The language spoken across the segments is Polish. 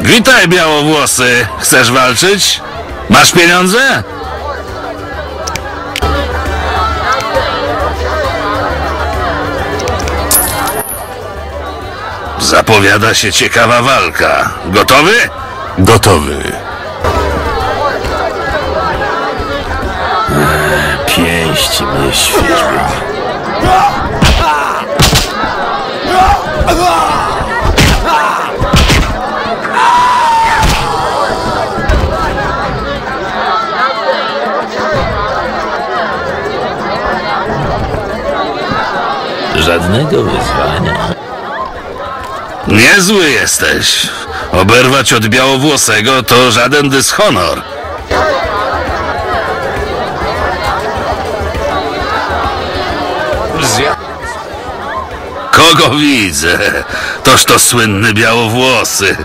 Witaj, białowłosy. Chcesz walczyć? Masz pieniądze? Zapowiada się ciekawa walka. Gotowy? Gotowy. Pięść mnie świeżbią. Żadnego wyzwania. Niezły jesteś. Oberwać od białowłosego to żaden dyshonor. Kogo widzę? Toż to słynny białowłosy.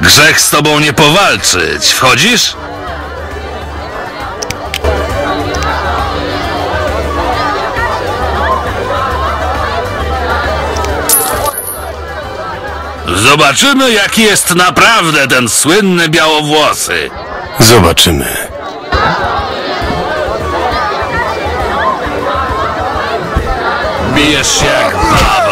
Grzech z tobą nie powalczyć. Wchodzisz? Zobaczymy, jaki jest naprawdę ten słynny białowłosy. Zobaczymy. Bijesz się jak baba.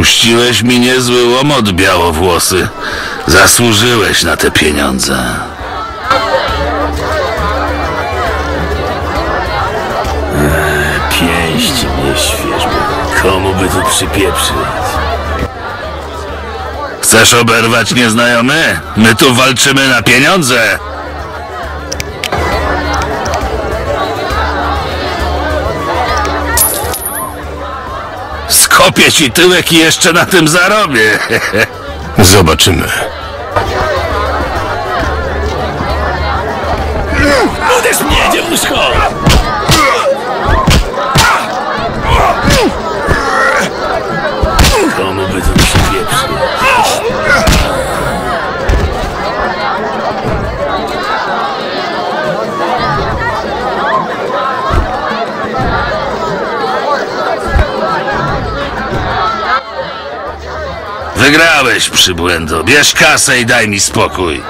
Spuściłeś mi niezły łomot, białowłosy. Zasłużyłeś na te pieniądze. Pięść mnie świeżbią. Komu by tu przypieprzyć? Chcesz oberwać nieznajomy? My tu walczymy na pieniądze. Skopię ci tyłek i jeszcze na tym zarobię. Zobaczymy. Wygrałeś, przybłędo. Bierz kasę i daj mi spokój.